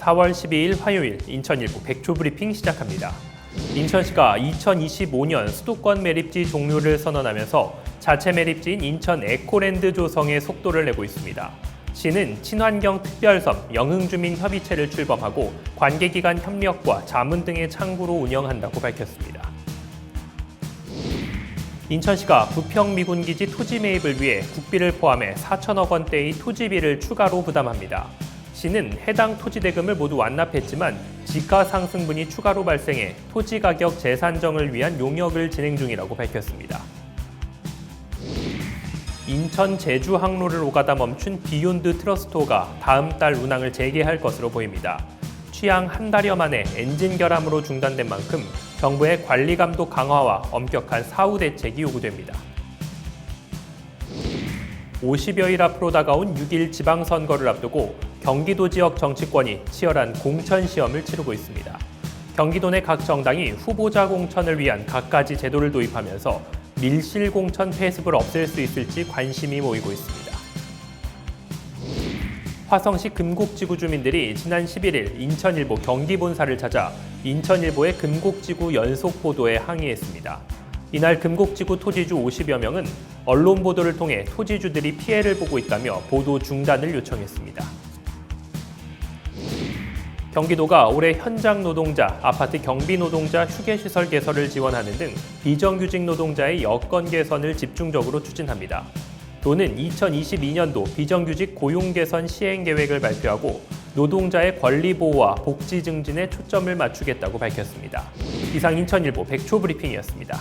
4월 12일 화요일 인천일보 백초 브리핑 시작합니다. 인천시가 2025년 수도권 매립지 종료를 선언하면서 자체 매립지인 인천 에코랜드 조성에 속도를 내고 있습니다. 시는 친환경 특별섬 영흥주민 협의체를 출범하고 관계기관 협력과 자문 등의 창구로 운영한다고 밝혔습니다. 인천시가 부평 미군기지 토지 매입을 위해 국비를 포함해 4천억 원대의 토지비를 추가로 부담합니다. 시는 해당 토지 대금을 모두 완납했지만 지가 상승분이 추가로 발생해 토지 가격 재산정을 위한 용역을 진행 중이라고 밝혔습니다. 인천 제주 항로를 오가다 멈춘 비욘드 트러스토가 다음 달 운항을 재개할 것으로 보입니다. 취항 한 달여 만에 엔진 결함으로 중단된 만큼 정부의 관리 감독 강화와 엄격한 사후 대책이 요구됩니다. 50여일 앞으로 다가온 6일 지방선거를 앞두고 경기도 지역 정치권이 치열한 공천 시험을 치르고 있습니다. 경기도 내 각 정당이 후보자 공천을 위한 갖가지 제도를 도입하면서 밀실 공천 폐습을 없앨 수 있을지 관심이 모이고 있습니다. 화성시 금곡지구 주민들이 지난 11일 인천일보 경기본사를 찾아 인천일보의 금곡지구 연속 보도에 항의했습니다. 이날 금곡지구 토지주 50여 명은 언론 보도를 통해 토지주들이 피해를 보고 있다며 보도 중단을 요청했습니다. 경기도가 올해 현장 노동자, 아파트 경비 노동자 휴게시설 개설을 지원하는 등 비정규직 노동자의 여건 개선을 집중적으로 추진합니다. 도는 2022년도 비정규직 고용 개선 시행 계획을 발표하고 노동자의 권리 보호와 복지 증진에 초점을 맞추겠다고 밝혔습니다. 이상 인천일보 백초 브리핑이었습니다.